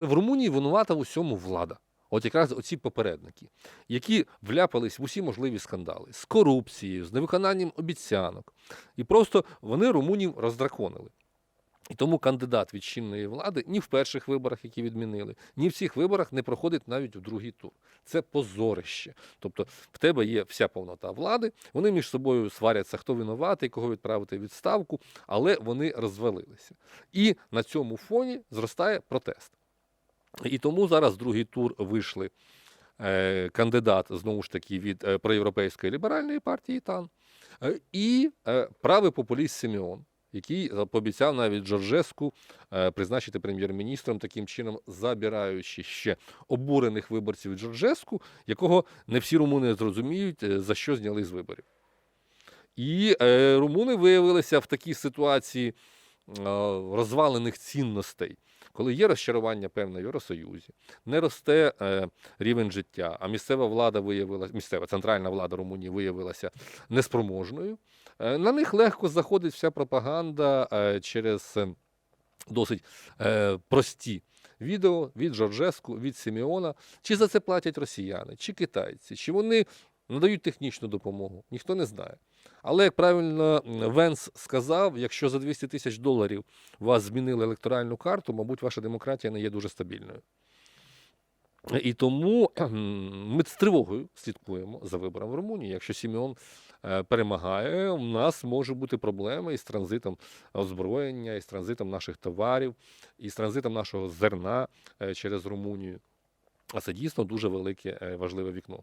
В Румунії винувата в усьому влада. От якраз оці попередники, які вляпались в усі можливі скандали з корупцією, з невиконанням обіцянок. І просто вони румунів роздраконили. І тому кандидат від чинної влади ні в перших виборах, які відмінили, ні в цих виборах не проходить навіть у другий тур. Це позорище. Тобто в тебе є вся повнота влади, вони між собою сваряться, хто винуватий, кого відправити в відставку, але вони розвалилися. І на цьому фоні зростає протест. І тому зараз другий тур вийшли е, кандидат знову ж таки від е, проєвропейської ліберальної партії ТАН е, і правий популіст Сімеон, який пообіцяв навіть Джорджеску е, призначити прем'єр-міністром, таким чином забираючи ще обурених виборців Джорджеску, якого не всі румуни зрозуміють, за що зняли з виборів. І румуни виявилися в такій ситуації розвалених цінностей, коли є розчарування певне в Євросоюзі, не росте е, рівень життя, а місцева влада виявилася, місцева центральна влада Румунії виявилася неспроможною. Е, на них легко заходить вся пропаганда е, через досить прості відео від Жоржеску, від Сімеона. Чи за це платять росіяни, чи китайці, чи вони надають технічну допомогу, ніхто не знає. Але як правильно Венс сказав, якщо за 200 тисяч доларів вас змінили електоральну карту, мабуть, ваша демократія не є дуже стабільною. І тому ми з тривогою слідкуємо за вибором в Румунії. Якщо Сімеон е, перемагає, у нас можуть бути проблеми із транзитом озброєння, із транзитом наших товарів, із транзитом нашого зерна е, через Румунію. А це дійсно дуже велике е, важливе вікно.